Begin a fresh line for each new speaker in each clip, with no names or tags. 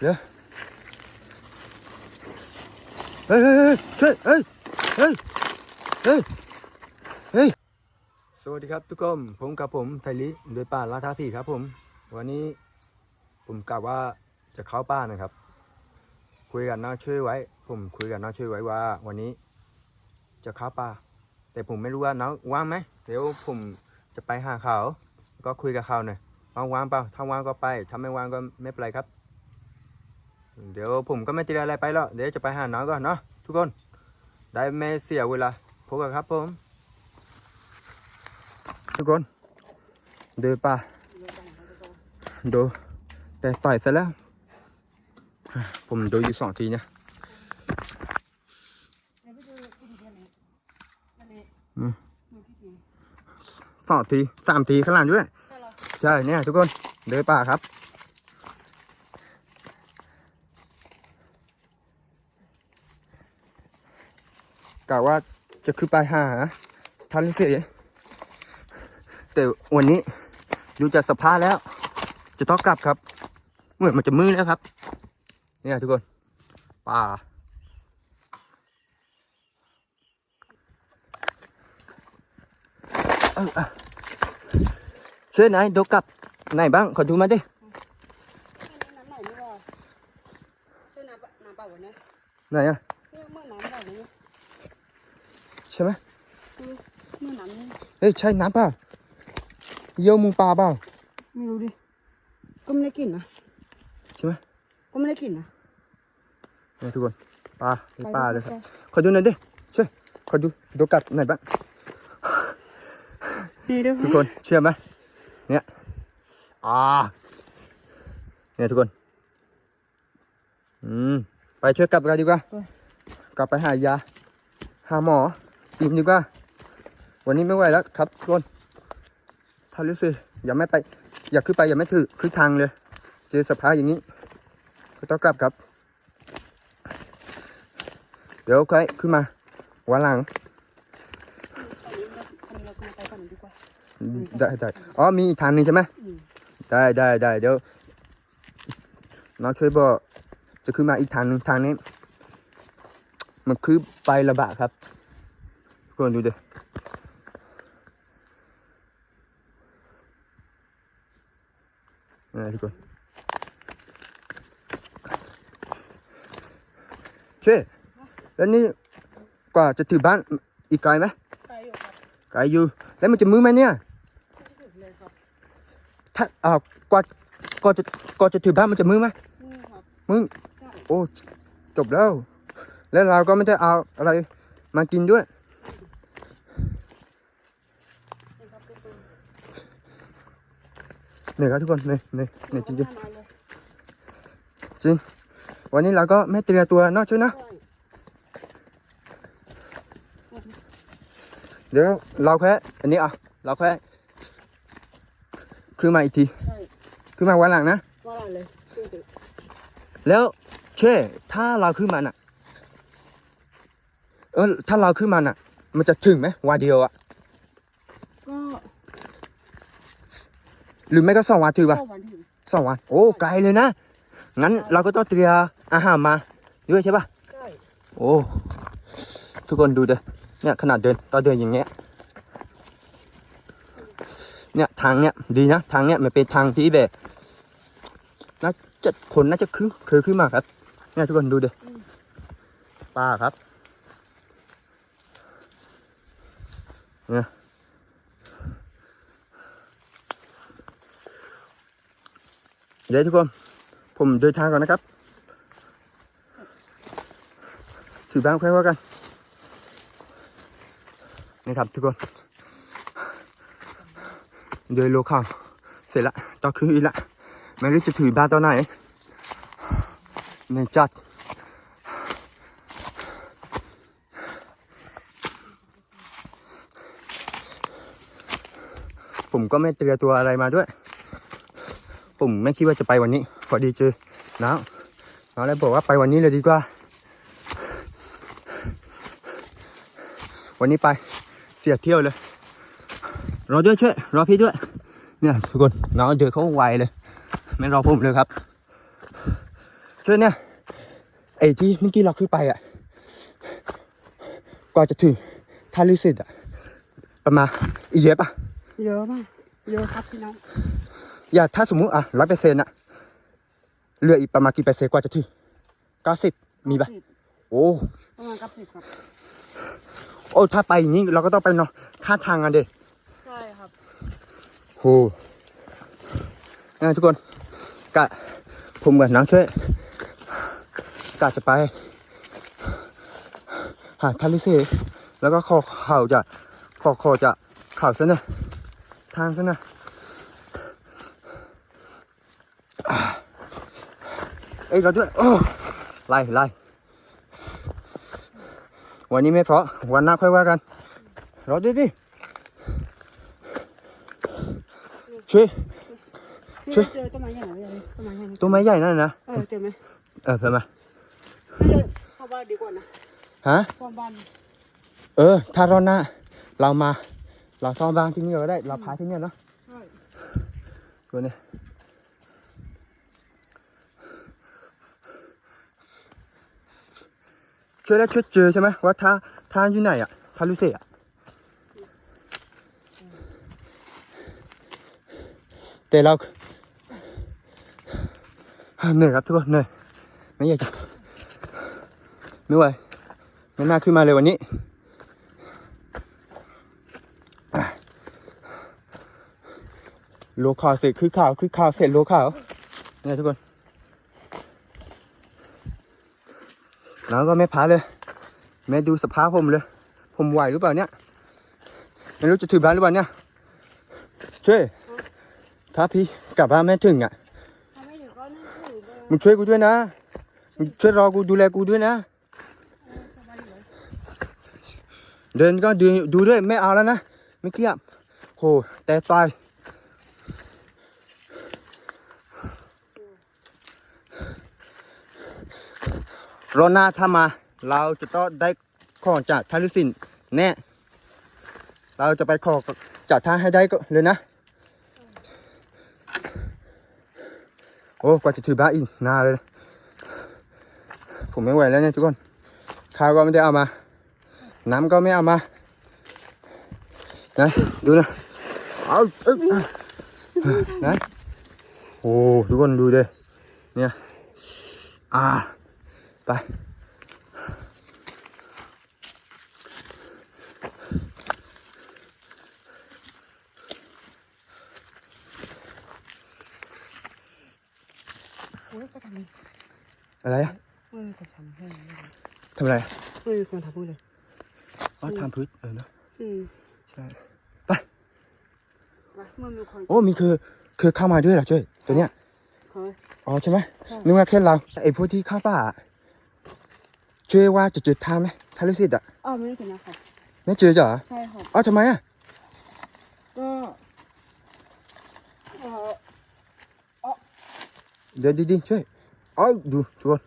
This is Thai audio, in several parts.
เดี๋ยวเฮ้ยเฮ้ยเฮ้ยเฮ้ยเฮ้ยเฮ้ยเฮ้ยสวัสดีครับทุกคนผมกับผมไทลิโดยป่าลาทาผีครับผม วันนี้ผมกะว่าจะเข้าป่านะครับ คุยกันน้าช่วยไว้ ผมคุยกันน้าช่วยไว้ว่า วันนี้จะเข้าป่า แต่ผมไม่รู้ว่าน้องว่างไหมเดี๋ยวผมจะไปหาเขา ก็คุยกับเขาหน่อยว่างว่างเปล่าถ้าว่างก็ไปถ้าไม่ว่างก็ไม่เป็นไรครับ เดี๋ยวผมก็ไม่ติดอะไรไปหรอกเดี๋ยวจะไปหาน้องก่อนเนาะทุกคน ได้ไม่เสียเวลาพบกันครับผม ทุกคนเดินป่าดูแต่ต่อยเสร็จแล้ว ผมดูอยู่สองทีเนี่ยสองทีสามทีข้างหลังด้วย ใช่เนี่ยทุกคนเดินป่าครับ กะว่าจะขึ้นไปหาท่านฤาษีแต่วันนี้ดูจากสภาพแล้ว จะต้องกลับครับ เหมือนมันจะมืดแล้วครับ เนี่ยทุกคนป่าเออเออช่วยไหนายดูกลับไหนบ้าง ขอดูมาดิ
น้ำไหลนี่ว่าใช่น้ำปะน้ำเปล่าวะเนี่ย
ไหนอะ
เนี่ยเมื่อน้ำเปล่าเนี่ย
ใช่ไหม
เมื่อน้ำนี่
เฮ้ยใช่น้ำเปล่าเยี่ยวมุงปลาเปล่า
ไม่รู้ดิก็ไม่ได้กลิ่นนะ
ใช่ไหม
ก็ไม่ได้กลิ่นนะ
เนี่ยทุกคนปลามีปลาเลยครับ
ไป
ขอดูหน่อยดิช่วยขอดูดูกลับไหนบ้าง
นี่ด้วย
ทุกคนเชื่อไหมเนี่ยอ่าเนี่ยทุกคนอืมไปช่วยกลับกันดีกว่ากลับไปหายาหาหมอ อิ่มดีกว่า วันนี้ไม่ไหวแล้วครับทุกคนถ้ารู้สึกอย่าไม่ไป อยากขึ้นไปอย่าไม่ถือขึ้นทางเลย เจอสภาพอย่างนี้ ก็ต้องกลับครับ เดี๋ยวค่อยขึ้นมาวันหลัง
อันนี้เราก็ไปก่อนดีกว่า
ได้ได้อ๋อมีอีกทางหนึ่งใช่ไหม
อืม
ได้ได้ได้เดี๋ยวน้องช่วยบอกจะขึ้นมาอีกทางหนึ่งทางนี้ มันคือไประบะครับ ทุกคนดูดินี่ทุกคนช่แล้วนี่กว่าจะถึงบ้านอีกไกลไหม
ไปอยู่ครับ
ไกลอยู่ แล้วมันจะมือไหมเนี่ย
ถ้า
อ่ากว่าก่อนจะก่อนจะถึงบ้านมันจะมือไหม
นี่ครับ
มึง
ใช่
โอ้จบแล้ว แล้วเราก็ไม่ได้เอาอะไรมากินด้วย
นี่ครับเป็นตัว
เหนื่อยครับทุกคนเหนื่อยเหนื่อยเหนื่อยจริง
เลย
ๆจริง วันนี้เราก็ไม่เตรียมตัวเนอกช่วยนะ
ใช่
เดี๋ยวเราแค่อันนี้อะ เราแค่ขึ้นมาอีกที
ใช่
ขึ้นมาวันหลังนะ
ว่าอะไรเลยจริง
แล้วเช่ถ้าเราขึ้นมาน่ะ เออถ้าเราขึ้นมาน่ะ มันจะถึงไหมวันเดียวอะ
ๆก็
หรือไม่ก็สองวันถึงปะ
ก็วันถึง
สองวันโอ้ไกลเลยนะ งั้นเราก็ต้องเตรียมอาหารมาด้วยใช่ปะ
ใช่
โอ้ทุกคนดูเด้อเนี่ยขนาดเดินตอนเดินอย่างเงี้ยเนี่ยทางเนี้ยดีนะทางเนี้ยมันเป็นทางที่แบบน่าจะคนน่าจะคือเคยขึ้นมาครับเนี่ยทุกคนดูเด้อป้าครับเนี่ย เดี๋ยวทุกคน ผมเดินทางก่อนนะครับถือบ้างค่อยว่ากันนี่ครับทุกคน เดินโลข้างเสร็จละต่อคืนอีกละไม่รู้จะถือบ้านตอนไหนเนื่ยจัดผมก็ไม่เตรียมตัวอะไรมาด้วย ผมไม่คิดว่าจะไปวันนี้ พอดีเจอน้องน้องเลยบอกว่าไปวันนี้เลยดีกว่า วันนี้ไปเสียเที่ยวเลย รอด้วยช่วยรอพี่ด้วย เนี่ยทุกคนน้องเดินเขาไวเลย ไม่รอผมเลยครับช่วยเนี่ยไอ้ที่เมื่อกี้เราขึ้นไปอะกว่าจะถึงท่าลิสิตอะประมาณอีเยอะปะ
เยอะมากเยอะครับพี่น้อง
อย่าถ้าสมมุติอะร้อยเปอร์เซ็นต์อะเหลืออีกประมาณกี่เปอร์เซ็นต์กว่าจะถึงเก้าสิบมีปะ
สิบ
โอ้
ประมาณกับสิบครับ
โอ้ถ้าไปอย่างนี้เราก็ต้องไปเนาะข้างทางกันเด็
ใช่ครับ
โหนะทุกคนกะผมกับน้องช่วยกะจะไปหาทาลิเซแล้วก็ขอเข่าจะขอขอจะเข่าซะนะทางซะนะอ่าเอ้ยเราด้วยโอ้ไล่ไล่วันนี้ไม่เพราะวันหน้าค่อยว่ากันรอด้วยดิช่วย
นี่
ช่วย
เจอต้นไม้ใหญ่ไหมพี่ต้นไม้ใหญ่ไหม
ตัวไม้ใหญ่นั่นนะ
เออเจอไหม
เออเพิ่มมา
น่าจะเข้าบ้านดีกว่านะ
ฮะ
เข้าบ้าน
เออ ถ้ารอบหน้าเรามา เราซ่อมบ้านที่นี่ก็ได้ เราพาที่เนี่ยเนาะ
ใช่
ตัวนี้ ช่วยได้ช่วยเจอใช่ไหมว่าท่าท่าอยู่ไหนอะท่าลุเซ่อะแต่เราเหนื่อยครับทุกคนเหนื่อยไม่อยากจะไม่ไหวไม่น่าขึ้นมาเลยวันนี้โลข่าวเสร็จคือข่าวคือข่าวเสร็จโลข่าวเนี่ยทุกคน แล้วก็ไม่พาเลย แม่ดูสภาพผมเลย ผมไหวหรือเปล่าเนี่ยไม่รู้จะถือบ้านหรือเปล่าเนี่ยช่วยถ้าพี่กลับบ้านไม่ถึงอะ
ถ้าไม่ถึงก็นั่งถือเลย
มึงช่วยกูด้วยนะมึงช่วยรอกูดูแลกูด้วยนะ
เข้าบ้านอยู่เลย
เดินก็ดูดูด้วยไม่เอาแล้วนะเมื่อกี้อะโหแต่ตาย รอหน้าถ้ามา เราจะต้องได้ของจากท่านฤาษีแน่เราจะไปขอจากท่านให้ได้ก็เลยนะ โอ้กว่าจะถือบ้าอีกนานเลย ผมไม่ไหวแล้วเนี่ยทุกคนข้าวก็ไม่ได้เอามา น้ำก็ไม่เอามานะดูนะเอาเอ้ยนะโอ้ทุกคนดูดิเนี่ยอ่า ไป
โอ้ยก็ทำ
อะไรอะ
ไม่มีคนทำให้เลย
ทำอะไร
ไม่มีคนทำให้เลย
อ๋อทำพื้นเออเนอะ
อืม
ใช่
มาเมื่อมีคน
โอ้มีคือคือเข้ามาด้วยเหรอช่วยตัวเนี้ย
เคย
อ๋อใช่ไหม
ใช่
นึกว่าแค่เราไอ้พวกที่เข้าป่าอะ ช่วยว่าจะจุดท่าไหมท่าลิสิตอะ
อ้าวไม่ได้ถึงนะครับ
ไม่เจอจ้ะ
ใช่ครับ
อ๋อทำไมอะ
ก็เออ
เดี๋ยวดีๆช่วยอ๋อดูทุกคน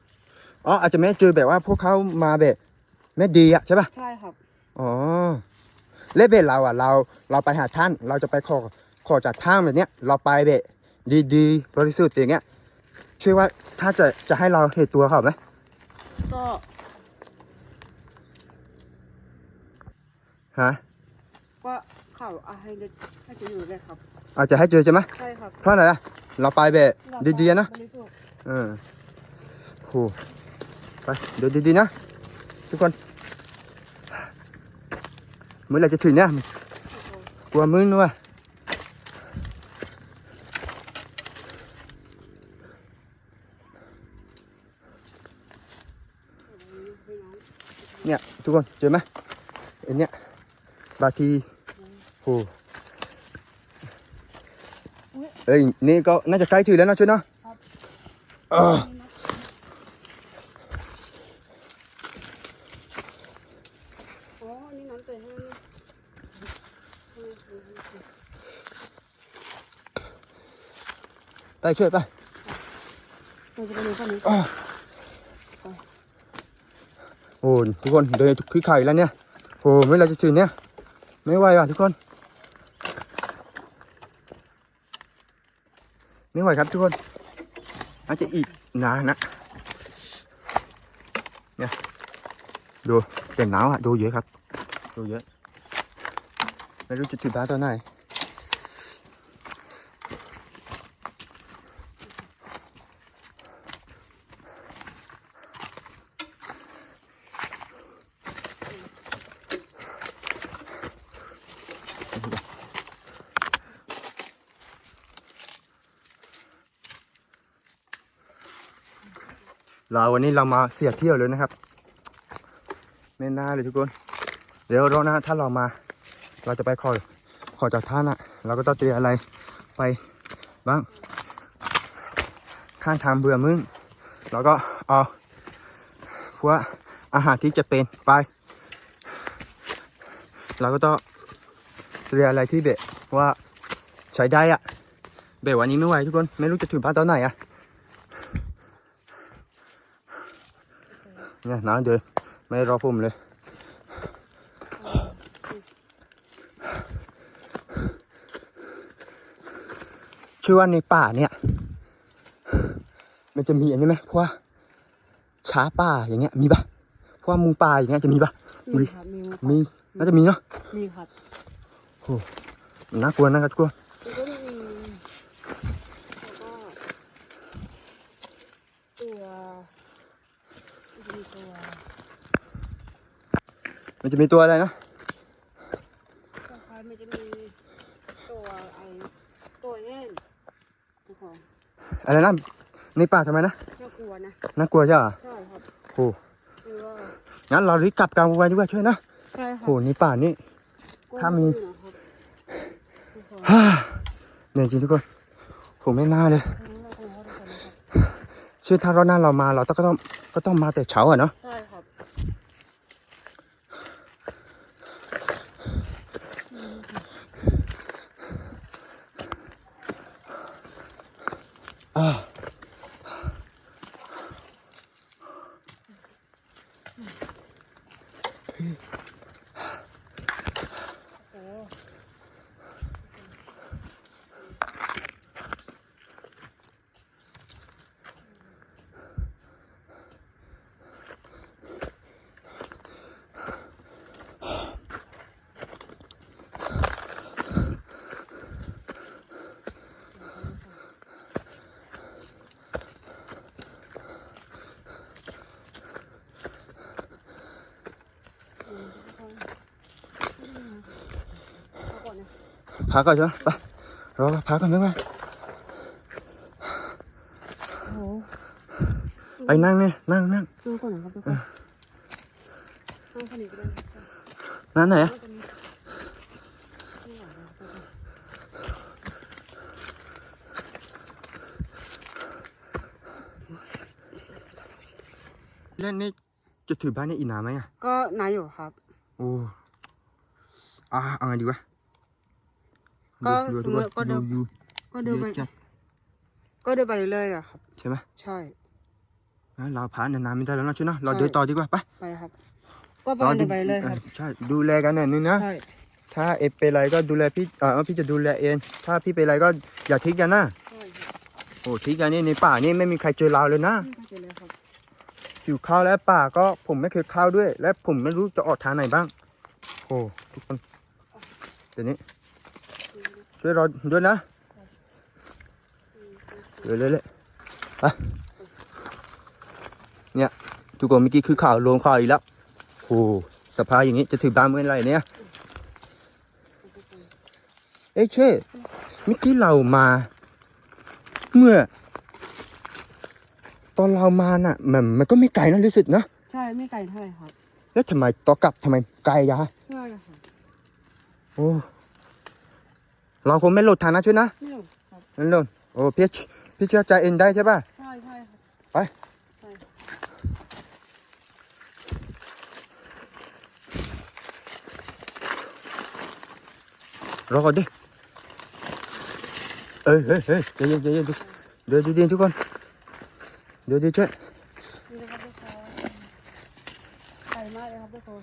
อ๋ออาจจะไม่เจอแบบว่าพวกเขามาแบบไม่ดีอะใช่ป่ะ
ใช่ครับ
อ๋อและเบ็ดเราอะ เราเราไปหาท่านเราจะไปขอขอจากท่านแบบเนี้ย เราไปเบ็ดดีๆบริสุทธิ์อย่างเงี้ยช่วยว่าถ้าจะจะให้เราเหตุตัวเขาไหม
ก็
ฮะ
ก็ข่าวอาให้เด็กให้จะอยู่เลยครับ
อาจจะให้เจอใช่ไหม
ใช่ครับ
เพราะอะไรอะเราไปเบ็ดดีๆนะ
บริสุทธิ์
เออโหไปเดี๋ยวดีๆนะทุกคนเมื่อไหรจะถึงเนี่ยกลัวมึนว่ะเนี่ยทุกคนเจอไหมไอันเนี้ย บางทีโหเอ้ยนี่ก็น่าจะใกล้ถึงแล้วนะช่วยเนาะเออ
อ๋อนี่น้ำเตยให้นี่
ไปช่วยไป
เราจะไปดูฝั่งนี้
โอ้ทุกคนเดินคือไข่แล้วเนี่ยโอ้ไม่เราจะถึงเนี่ย ไม่ไหวว่ะทุกคน ไม่ไหวครับทุกคนอาจจะอีกนานนะเนี่ยดูแต่หนาวอะดูเยอะครับ ดูเยอะไม่รู้จะจุดบ้าตัวไหน เราวันนี้เรามาเสียเที่ยวเลยนะครับไม่น่าเลยทุกคน เดี๋ยวเรานะถ้าเรามา เราจะไปขอขอจากท่านอะเราก็ต้องเตรียมอะไรไปบ้างข้างทางเบื่อมึงเราก็เอาพวกอาหารที่จะเป็นไป เราก็ต้อง เตรียมอะไรที่เบะว่าใช้ได้อะเบะวันนี้ไม่ไหวทุกคน ไม่รู้จะถึงบ้านตอนไหนอะเนี่ยน้าเดินไม่รอผมเลยชื่อว่าในป่าเนี่ย มันจะมีอันนี้ไหมพวกช้าป่าอย่างเงี้ยมีปะพวกมูป่าอย่างเงี้ยจะมีปะ
มีครับมี
มีน่าจะมีเนาะ
มีครับ
น่ากลัวนะครับทุกคน
แล้วก็มีแล้วก็ตัวมันจะมีตัว
มันจะมีตัวอะไรนะ
คล้ายๆมันจะมีตัวไอตัวเล่นทุกคน
อะไรนะในป่าทำไมนะ
น่ากลัวนะ
น่ากลัวใช่เหรอ
ใช่ครับ
โอ้
คือว่า
งั้นเรารีบกลับกันไว้ดีกว่าช่วยนะ
ใช่ครั
โอ้ในป่านี่ถ้ามี
เหนื่
อยจริงทุกคนผมไม่น่าเลย
ใชื่
อถ้าราหน้าเรามาเราต้องก็ต้องก็ต้องมาแต่เช้าอะเนาะ
ใช่ครับ
อ่า
โอ้ เอาก่อนนะ
พักก่อนใช่ไหมไปรอพักก่อนไม่ไหว
โอ้โห
ไปนั่งนี่นั่งนั่ง
ดูก่อนนะครับทุกคนนั่งคนนี้ก็ได้ครับ
นั่งไหนอะ
นั่งคนนี้ไม่ไหวแล้วทุกคน
เล่นนี่จะถือบ้านนี่อีกนานไหมอะ
ก็นายอยู่ครับ
โอ้อ่าเอาไงดีวะ
ก็
ดูดูทุกคน
ก็เดิน
ดู
ก็เดินไป
เยอะจัด
ก็เดินไปเรื่อยๆอะครับ
ใช่ไหม
ใช่
งั้นเราผ่านนานๆไม่ได้แล้วนะช่วยนะเรา
ใช่
เดินต่อดีกว่าไป
ไปครับก็ประมาณเดินไปเรื่อยๆครับ
ใช่ดูแลกันหน่อยนึงนะ
ใช่
ถ้าเอฟเป็นอะไรก็ดูแลพี่เออพี่จะดูแลเองถ้าพี่เป็นอะไรก็อย่าทิ้งกันนะ
ใช่ครับ
โอ้ทิ้งกันนี่ในป่านี่ไม่มีใครเจอเราเลยนะ
ไม่เข้าใจเลยครับ
หิวข้าวแล้วป่าก็ผมไม่เคยเข้าวด้วย และผมไม่รู้จะออกทางไหนบ้างโอ้ทุกคนเดี๋ยวนี้ ช่วยเราด้วยนะเร็วๆเลยไปเนี่ยทุกคนเมื่อกี้คือข่าวลงข่าวอีกแล้วโอ้สภาพอย่างนี้จะถือบ้านเมื่อไหรเนี่ยเอ้ยเช่เมื่อกี้เรามา เมื่อ ตอนเรามาน่ะมันมันก็ไม่ไกลนะรู้สึกนะ
ใช่ไม่ไกลเท่าไหร่ครับ
แล้วทำไมต่อกลับทำไมไกลยะ
ใช่ครับ
โอ้ เราคงไม่หลุดทางนะช่วยนะ
ไม่หรอกครับ
นั่นหลุดโอ้พี่พี่เชื่อใจเอ็นได้ใช่ป่ะ
ใช่ใช่ครับ
ไป
ใช่
รอก่อนดิเอ้ยเฮ้ยเฮ้ยใจเย็นใจเย็นทุกเดี๋ยวดีๆทุกคนเดี๋ยวดีช่วย
นี่นะครับทุกคนไกลมากเลยครับทุกคน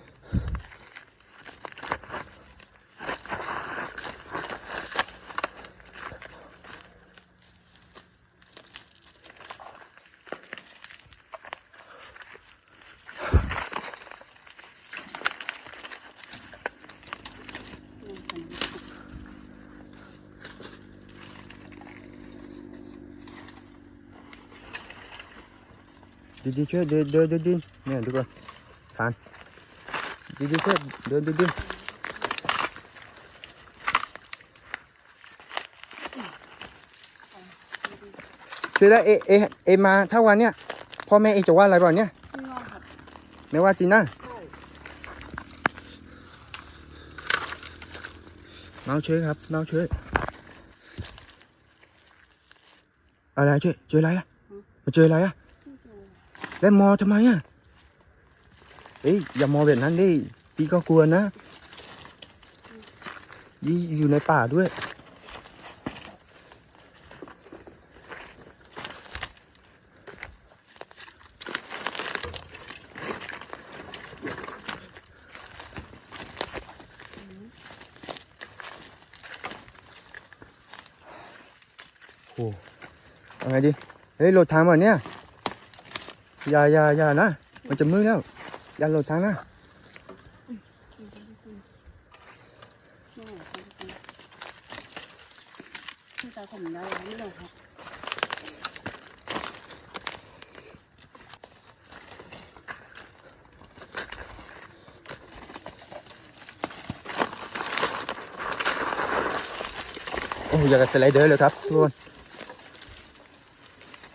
ดีดีช่วยเดินเดินเดินดินเนี่ยทุกคนทานดีดีช่วยเดินเดินดินช่วยแล้วเอเอเอมาถ้าวันเนี้ยพ่อแม่เอจะว่าอะไรบ้างเนี่ย
ไม่ว่าครับ
ไม่ว่าจริงนะ
ใช่
น้องช่วยครับน้องช่วยอะไรช่วยเจออะไรอะมาเจออะไรอะ
ไม่เจอ
แล้วมอทำไมอะเอ้ยอย่ามอแบบนั้นดิพี่ก็กลัวนะยี่อยู่ในป่าด้วย โอ้เอาไงดีเฮ้ยโหลดทางมาเนี่ย อย่าอย่าอย่านะ มันจะมืดแล้วอย่าโหลดทางนะ
ไม่ไหวครับพี่ตาผมได้นี่เลยครับ
โอ้ยอย่ากับสไลเดอร์เลยครับทุกคน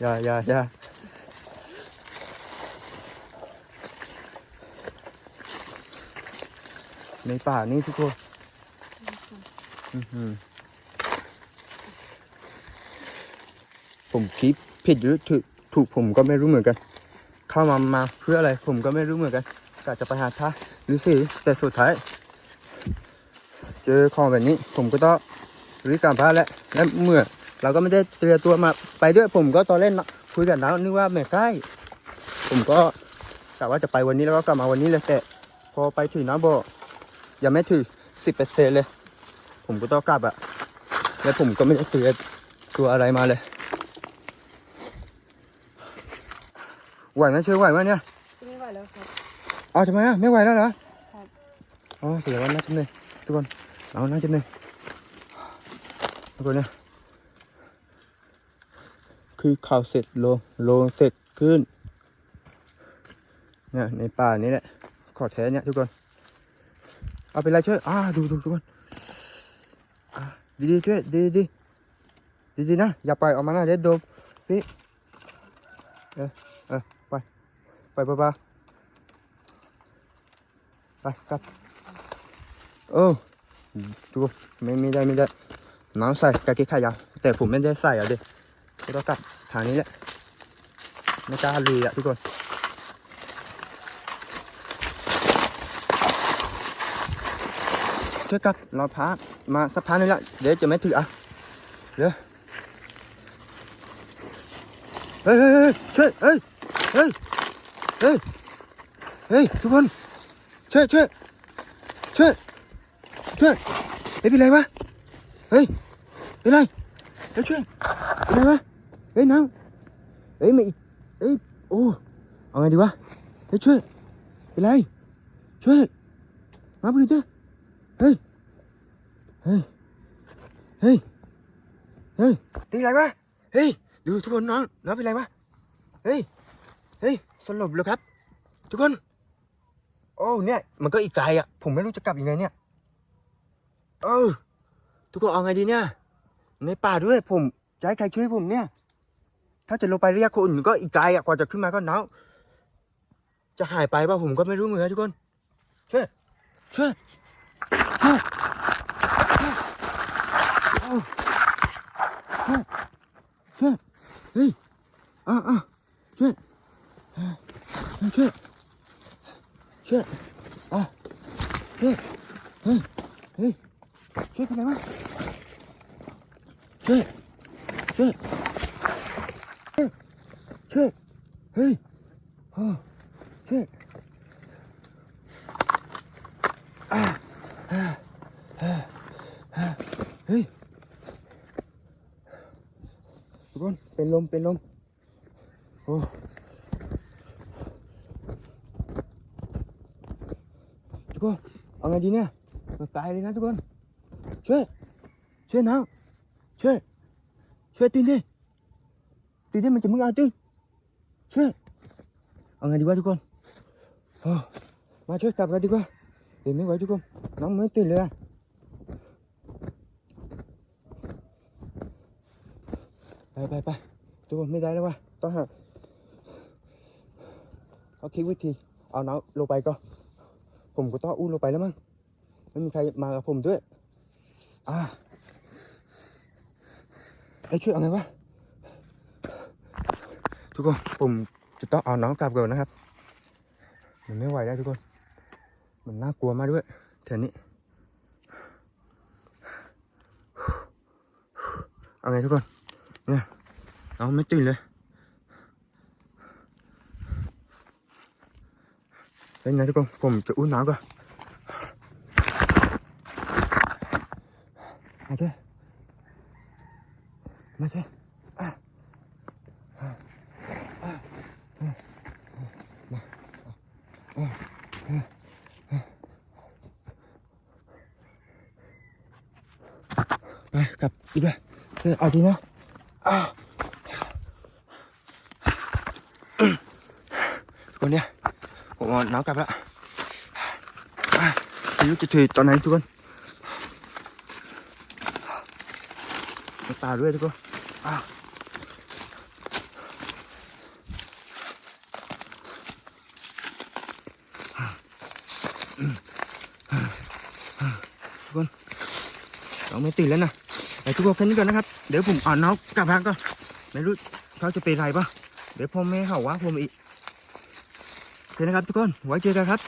อย่าอย่าอย่า ในป่านี่ทุกคนผมคิดผิดหรือถูกถูกผมก็ไม่รู้เหมือนกัน เข้ามามาเพื่ออะไร ผมก็ไม่รู้เหมือนกันกะจะไปหาท่าหรือสิแต่สุดท้าย เจอของแบบนี้ ผมก็ต้องรีบกลับบ้านแล้วและเมื่อ เราก็ไม่ได้เตรียมตัวมาไปด้วยผมก็ตอนเล่นคุยกับน้านึกว่าไม่ใกล้ ผมก็กะว่าจะไปวันนี้แล้วก็กลับมาวันนี้เลยแต่พอไปถึงน้าบอก ยังไม่ถึงสิบเปอร์เซ็นเลย ผมก็ต้องกลับอะและผมก็ไม่ได้เตรียมตัวอะไรมาเลยไหวไหมช่วยไหวไหมเนี่ย
ไม่ไหวแล้วครับ
เอาทำไมอะไม่ไหวแล้วเหรอ
ครับ
อ๋อเสียวันน่าจะเหนื่อยทุกคนเราน่าจะเหนื่อยทุกคนเนี่ยคือข่าวเสร็จลงลงเสร็จขึ้นเนี่ยในป่านี้แหละขอแท้เนี่ยทุกคน เอาไปนไรช่วยอ่าดูดูทุกคนอ่าดีดีๆช่วยดีดีดีดีนะ อย่าปล่อยออกมานะเด็ดโดมพี่เออเออไปไปไปไปไปกลับโอ้ดูไม่ไม่ได้ไม่ได้น้องใส่กางเกงขายาวแต่ผมไม่ได้ใส่อะเด็กก็ต้องกลับทางนี้แหละไม่กล้าลุยอะทุกคน ช่วยกับเราพักมาสักพักนึงละเดี๋ยวจะไม่ถึงอะเดี๋ยวเฮ้ยเฮ้ยเฮ้ยช่วยเฮ้ยเฮ้ยเฮ้ยเฮ้ยทุกคนช่วยช่วยช่วยช่วยเฮ้ยเป็นไรวะเฮ้ยเป็นไรเฮ้ยช่วยเป็นไรวะเฮ้ยน้องเฮ้ยไม่เฮ้ยโอ้เอาไงดีวะเฮ้ยช่วยเป็นไรช่วยมาบุรีเจ้เฮ้ย เฮ้ย เฮ้ย เฮ้ยเป็นไรวะ เฮ้ย ดูทุกคนน้อง น้องเป็นไรวะ เฮ้ย เฮ้ย สลบเลยครับ ทุกคน โอ้ เนี่ย มันก็อีกไกลอะ ผมไม่รู้จะกลับยังไงเนี่ย เออ ทุกคนเอาไงดีเนี่ย ในป่าด้วย ผมจะให้ใครช่วยผมเนี่ย ถ้าจะลงไปเรียกคนอื่นก็อีกไกลอะ กว่าจะขึ้นมาก็หนาวจะหายไปป่ะผมก็ไม่รู้เหมือนกันทุกคน ช่วย ช่วย ช่วยช่วยช่วยช่วยเฮ้ยอะอะช่วยช่วยช่วยอะช่วยเฮ้ย เฮ้ยช่วยเป็นไรวะช่วยช่วยช่วยช่วยเฮ้ยโอ้ช่วยอ่าอ่าอ่าอ่าเฮ้ยทุกคนเป็นลมเป็นลมโอ้ทุก คน เอาไงดีเนี่ยมันตายเลยนะทุกคน ช่วย ช่วยน้องช่วย ช่วยตื่นดิตื่นดิมันจะมึงเอาตื่นช่วย เอาไงดีวะทุกคนโอ้มาช่วยกลับกันดีกว่าเดี๋ยวไม่ไหวทุกคน น้องไม่ตื่นเลยอะไปไปไปทุกคนไม่ได้แล้ววะต้องหาเขาคิดวิธี เอาน้องลงไปก็ ผมก็ต้องอุ้มลงไปแล้วมั้งไม่มีใครมากับผมด้วย อ่าไอ้ช่วยเอาไงวะทุกคนผมจะต้องเอาน้องกลับก่อนนะครับ มันไม่ไหวแล้วทุกคน มันน่ากลัวมากด้วยแถวนี้ เอาไงทุกคน เนี่ยน้องไม่ตื่นเลย เป็นไงทุกคนผมจะอุ้นน้ำก่อนมาเถอะมาเถอะอะอะอะอะมาอะอะอะไปกลับดีกว่าเออเอาดีนะอ้าวคนเนี้ยผมเอากลับแล้วอะไม่รู้จะถือตอนไหนทุกคนมาตาด้วยทุกคนอ้าวทุกคนเราไม่ตื่นแล้วนะไอ้ทุกคนแค่นี้ก่อนนะครับ เดี๋ยวผมเอาน้ำกลับบ้านก่อนไม่รู้เขาจะเป็นไรปะเดี๋ยวพ่อแม่เขาว่าผมอีก เคนะครับทุกคน ไว้เจอกันครับ